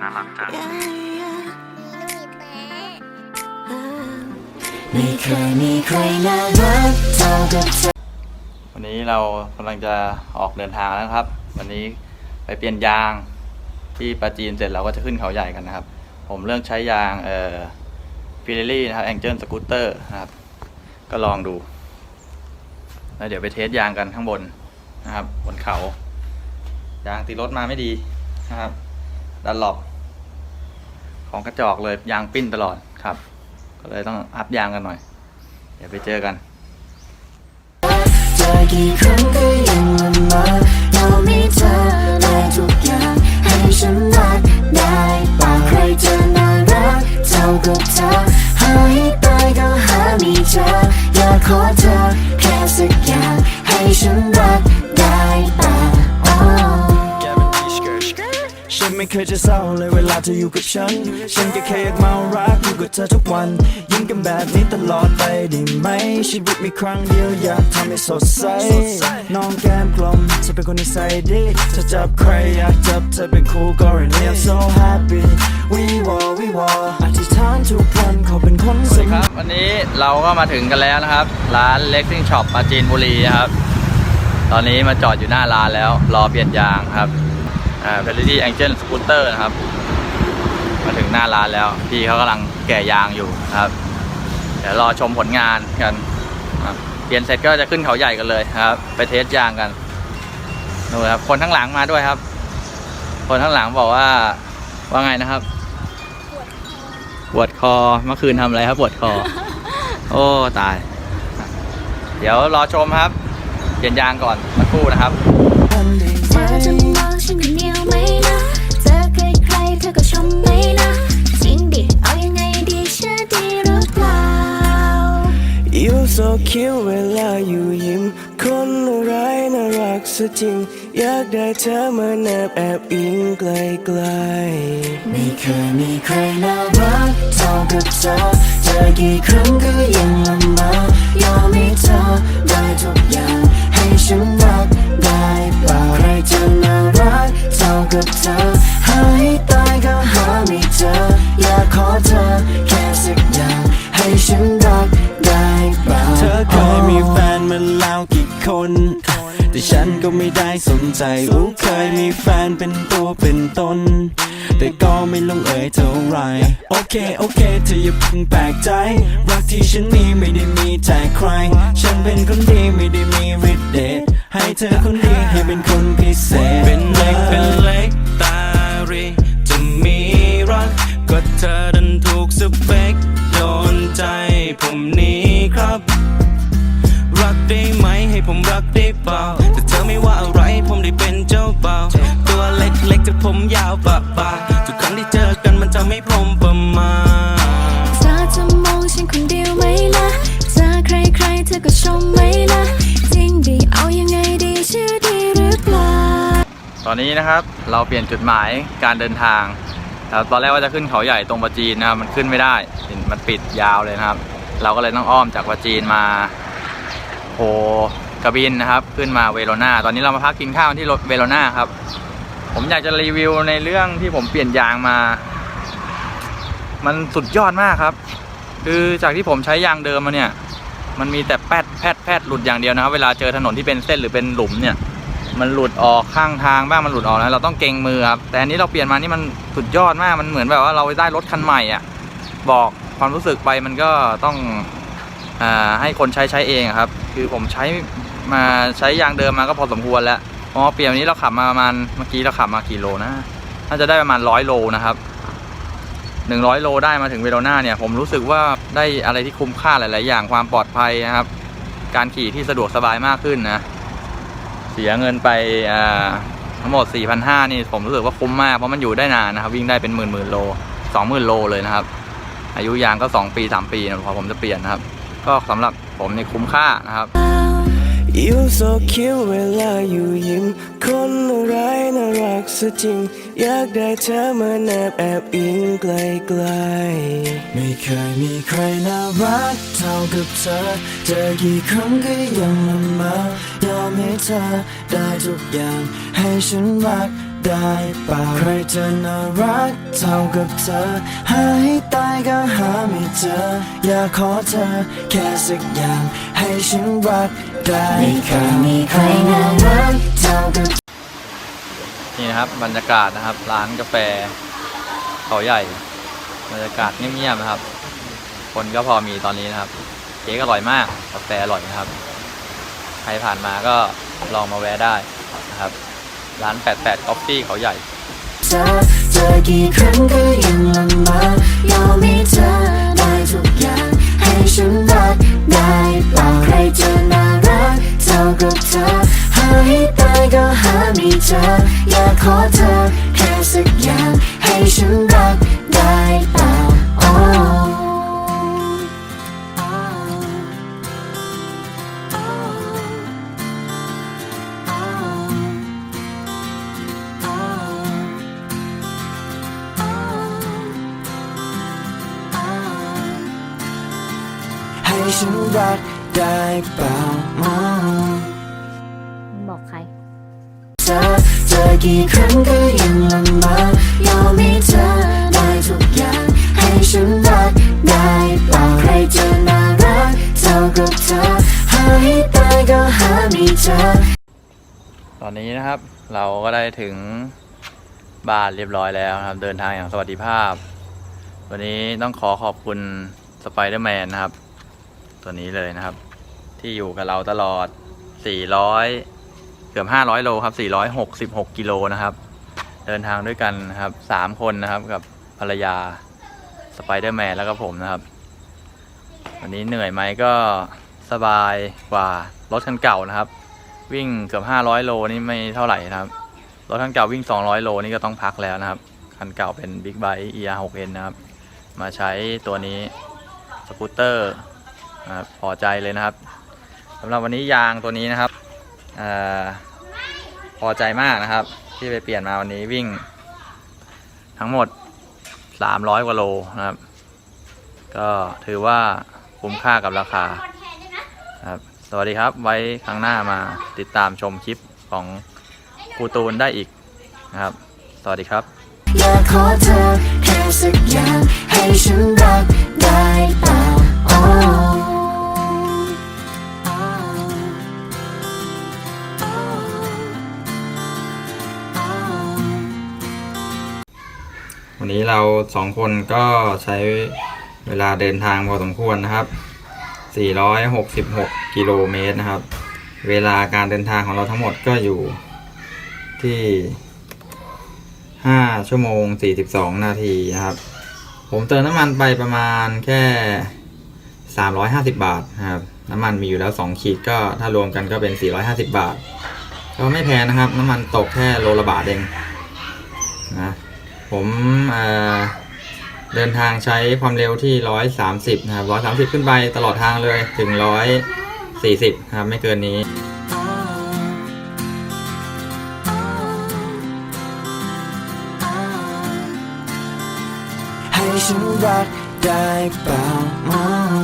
น่ารักจัง ไม่เคยมีใครน่ารักเท่ากับเธอวันนี้เรากำลังจะออกเดินทางแล้วนะครับ วันนี้ไปเปลี่ยนยางที่ปราจีนเสร็จเราก็จะขึ้นเขาใหญ่กันนะครับ ผมเลือกใช้ยางเอ่อฟิลลี่นะครับแองเจิลสกูตเตอร์นะครับ ก็ลองดู แล้วเดี๋ยวไปเทสยางกันข้างบนนะครับ บนเขา ยางติดรถมาไม่ดีนะครับดันหลบ ของกระจอกเลยยางปิ้นตลอดครับ ก็เลยต้องอัพยางกันหน่อย เดี๋ยวไปเจอกันเจอกี่ครั้งก็ยังละเมอเรามีเธอได้ทุกอย่างให้ฉันรักได้ป่าใครจะน่ารักเท่ากับเธอ ยจะเศร้าเลยเวลาเธออยู่กับฉัน ฉันก็แค่อยากมารักอยู่กับเธอทุกวัน ยิ้มกันแบบนี้ตลอดไปได้ไหม ชีวิตมีครั้งเดียวอยากทำให้สดใส น้องแก้มกลมเธอเป็นคนนิสัยดีเธอจับใครอยากจับเธอเป็นคู่กรณี I'm so happy we were we were อธิษฐานทุกวันเขาเป็นคนสำครับ วันนี้เราก็มาถึงกันแล้วนะครับ ร้าน Lexing Shop ปราจีนบุรีนะครับ ตอนนี้มาจอดอยู่หน้าร้านแล้ว รอเปลี่ยนยางครับ อ่า Velocity Angel Scooter นะครับ มาถึงหน้าร้านแล้ว พี่เขากำลังแก่ยางอยู่ครับ เดี๋ยวรอชมผลงานกันครับเปลี่ยนเสร็จก็จะขึ้นเขาใหญ่กันเลยครับ ไปเทสยางกันนู่นครับคนข้างหลังมาด้วยครับ คนข้างหลังบอกว่าว่าไงนะครับปวดคอเมื่อคืนทำอะไรครับปวดคอ โอ้ตาย เดี๋ยวรอชมครับเปลี่ยนยางก่อนสักครู่นะครับ รอคิวเวลาอยู่ยิ้ม คนอะไรายน่ารักซะจริง อยากได้เธอมาแนบแอบอิงไกลๆไม่เคยมีใครน่ารักเท่ากับเธอเจอกี่ครั้งก็ยังละเมอยอมให้เธอได้ทุก แต่ฉันก็ไม่ได้สนใจอู้เคยมีแฟนเป็นตัวเป็นตน แต่ก็ไม่ลงเอยเท่าไร โอเค โอเค เธออย่าเพิ่งแปลกใจ รักที่ฉันมีไม่ได้มีแต่ใคร ฉันเป็นคนดีไม่ได้มีฤทธิ์เดชให้เธอคนดีให้เป็นคนพิเศษ เป็นเล็กเป็นเล็กตารีจะมีรัก ก็เธอดันถูกสเปคโดนใจผมนี้ครับ รักได้ไหมให้ผมรักได้เปล่าแต่เธอไม่ว่าอะไรผมได้เป็นเจ้าบ่าวตัวเล็กๆแต่ผมยาวปะปะทุกครั้งที่เจอกันมันจะไม่พรมประมาณเธอจะมองฉันคนเดียวไหมนะเจอใครๆเธอก็ชมไหมนะจริงดิเอายังไงดีเชื่อดีหรือเปล่าตอนนี้นะครับเราเปลี่ยนจุดหมายการเดินทางครับตอนแรกว่าจะขึ้นเขาใหญ่ตรงปราจีนนะครับมันขึ้นไม่ได้เห็นมันปิดยาวเลยนะครับ เราก็เลยต้องอ้อมจากปราจีนมาโพ กระบินนะครับ ขึ้นมาเวโรนาตอนนี้เรามาพักกินข้าวที่รถเวโรนาครับ ผมอยากจะรีวิวในเรื่องที่ผมเปลี่ยนยางมา มันสุดยอดมากครับ คือจากที่ผมใช้ยางเดิมมาเนี่ย มันมีแต่แปดแพดแพดหลุดอย่างเดียวนะครับ เวลาเจอถนนที่เป็นเส้นหรือเป็นหลุมเนี่ย มันหลุดออกข้างทางบ้างมันหลุดออกนะเราต้องเกรงมือครับแต่อันนี้เราเปลี่ยนมานี่มันสุดยอดมากมันเหมือนแบบว่าเราได้รถคันใหม่อะบอกความรู้สึกไปมันก็ต้อง ให้คนใช้ใช้เองครับ คือผมใช้มาใช้ยางเดิมมาก็พอสมควรแล้วพอเปลี่ยนนี้เราขับมาประมาณเมื่อกี้เราขับมากี่โลนะน่าจะได้ประมาณร้อยโลนะครับหนึ่งร้อยโลได้มาถึงเวโรนาเนี่ยผมรู้สึกว่าได้อะไรที่คุ้มค่าหลาย ๆ อย่างความปลอดภัยนะครับ การขี่ที่สะดวกสบายมากขึ้นนะ เสียเงินไปทั้งหมด 4,500 นี่ผมรู้สึกว่าคุ้มมาก เพราะมันอยู่ได้นานนะครับ วิ่งได้เป็นหมื่นหมื่นโล 20,000 โลเลยนะครับ อายุยางก็ 2 ปี 3 ปีนะพอผมจะเปลี่ยนนะครับ ก็สำหรับผมนี่คุ้มค่านะครับ You so cute เวลาอยู่ยิ้ม คนอะไรน่ารักซะจริง อยากได้เธอมาแนบแอบอิงไกลๆไม่เคยมีใครน่ารักเท่ากับเธอ เจอกี่ครั้งก็ยังละเมอยอมให้เธอได้ทุกอย่างให้ฉันรัก ได้เปล่าใครจะน่ารักเท่ากับเธอ หาให้ตายก็หาไม่เจอ อยากขอเธอแค่สักอย่าง ให้ฉันรักได้ไม่เคยมีใครน่ารักเท่ากับนี่นะครับบรรยากาศนะครับ ร้านกาแฟเขาใหญ่ บรรยากาศเงียบๆนะครับ คนก็พอมีตอนนี้นะครับเค้กอร่อยมากกาแฟอร่อยนะครับ ใครผ่านมาก็ลองมาแวะได้นะครับ ร้าน 88 Coffee เขาใหญ่ เจอเจอกี่ครั้งก็ยังละเมอยอมให้เธอได้ทุกอย่างให้ฉันรักได้เปล่าใครจะน่ารักเท่ากับเธอหาให้ตายก็หาไม่เจออยากขอเธอแค่สักอย่างให้ฉันรัก ฉันรักได้เปล่าอ๋อบอกใครเธอเจอกี่ครั้งก็ยังละเมอยอมให้เธอได้ทุกอย่าง ให้ฉันรักได้เปล่าใครจะน่ารักเท่ากับเธอ หาให้ตายก็หาไม่เจอ ตอนนี้นะครับเราก็ได้ถึงบ้านเรียบร้อยแล้วนะครับ เดินทางอย่างสวัสดิภาพ วันนี้ต้องขอขอบคุณสไปเดอร์แมนนะครับ ตัวนี้เลยนะครับ ที่อยู่กับเราตลอด 400 เกือบ 500 โลครับ 466 กิโลนะครับ เดินทางด้วยกันนะครับ 3 คนนะครับกับภรรยาสไปเดอร์แมนแล้วก็ผมนะครับ วันนี้เหนื่อยไหมก็สบายกว่ารถคันเก่านะครับ วิ่งเกือบ 500 โลนี่ไม่เท่าไหร่นะครับรถคันเก่าวิ่ง 200 โลนี่ก็ต้องพักแล้วนะครับคันเก่าเป็น Big Bike ER6N นะครับ มาใช้ตัวนี้สกูตเตอร์ พอใจเลยนะครับสำหรับวันนี้ยางตัวนี้นะครับอพอใจมากนะครับ ที่ไปเปลี่ยนมาวันนี้วิ่ง ทั้งหมด 300 กว่าโลนะครับ ก็ถือว่าคุ้มค่ากับราคาครับ สวัสดีครับไว้ครั้งหน้ามาติดตามชมคลิปของครูตูนได้อีกนะครับ สวัสดีครับอยากขอเธอแค่สักอย่างให้ฉันได้ สองคนก็ใช้เวลาเดินทางพอสมควรนะครับ 466 กิโลเมตรนะครับ เวลาการเดินทางของเราทั้งหมดก็อยู่ที่ 5 ชั่วโมง 42 นาทีนะครับ ผมเติมน้ำมันไปประมาณแค่ 350 บาทนะครับ น้ำมันมีอยู่แล้ว 2 ขีดก็ถ้ารวมกันก็เป็น 450 บาท ก็ไม่แพงนะครับ น้ำมันตกแค่โลละบาทเองนะ ผมเดินทางใช้ความเร็วที่ 130 นะครับ 130 ขึ้นไปตลอดทางเลยถึง 140 ครับ ไม่เกินนี้ให้ฉันรักได้เปล่า